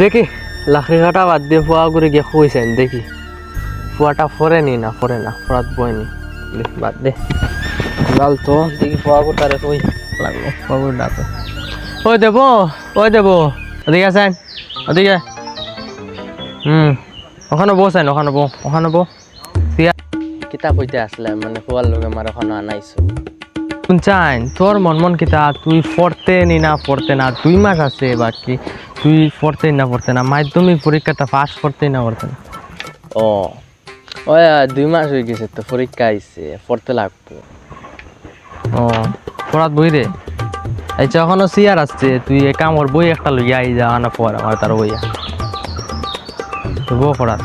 দেখি লাখড়ি কাটা বাদ দিয়ে ফুয়া করে গিয়ে খুঁজছেন দেখি। ফুয়াটা ফরে নি না ফরে না ফরাত বয়নি বাদ দে। গাল তো, দেখি ফুয়া করে তারে কই লাগল ফুয়া করে ডাকে ওই দেবো ওই দেবো ওদিকে আসেন ওদিকে হুম ওখানে বসেন ওখানে বো ওখানে বো দিয়া। কিতা কইতে আসলে মানে ফুয়ার লোক আমার ওখানে আনাইছো। শুনছাইন তোর মন মন কিতা তুই পড়তে নি না পড়তে না, দুই মাস আছে বাকি। তুই পড়তে না পড়তে না মাধ্যমিক পরীক্ষাটা পাস করতে না করতে না। ও ওই দুই মাস হয়ে গেছে তো পরীক্ষা আইছে পড়তে লাগবো। ও পড়াত বই রে? আচ্ছা এখনও সিয়ার আসছে তুই এ কামর বই একটা লইয়া আই যা না পড় আমার তার বইয়া। তো বউ পড়াত।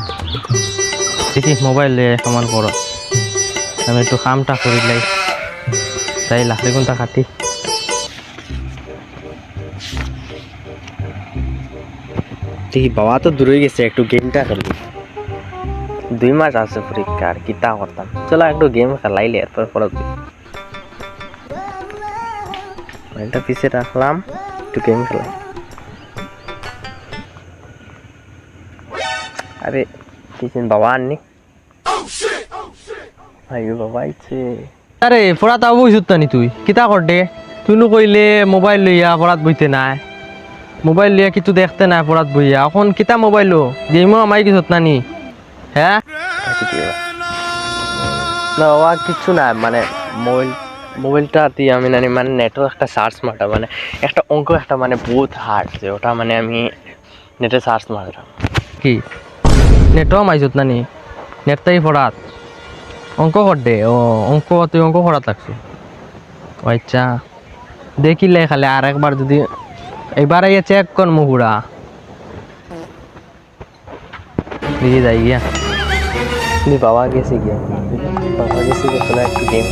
দেখি মোবাইল সমান পড় আমি একটু কামটা করিলাই তাই লাখড়ি কোনটা কাটি। দেখি বাবা তো দূরে গেছে, একটু গেমটা খেলি। দুই মাস আছে পরীক্ষা, আর কিতা করতাম? চলো একটু গেম খেলাইলে, এরপর পরে মোবাইলটা পিছে রাখলাম, একটু গেম খেলাই আরে কিছেন বাবা আননি আরে পড়াত আবু বুঝত নি তুই? কিতা করতে তুই নো কইলে মোবাইল লইয়া পড়াত বইতে নাই। মোবাইল লিয়া কিছু দেখতে নাই পড়াত বইয়া। এখন কিতা মোবাইল গেমও আমাই কিছু নানি। হ্যাঁ না বাবা কিছু না মানে মোবাইল মোবাইলটা দিয়ে আমি নানি মানে নেটও একটা সার্চ মারা মানে একটা অঙ্ক একটা মানে বহুত হার্ড যে ওটা মানে আমি নেটে সার্চ মারলাম কি? নেটও মাইছত নানি। নেটটাই পড়াত। অঙ্ক করতে ও অঙ্ক তুই অঙ্ক করাত লাগছে। আচ্ছা। দেখিলে খালি আর একবার যদি এবার আইয়া চেক কর মুহুরা। দেখি গিয়া। বাবা গেছে গিয়া। বাবা গেছে চলে একটু গেম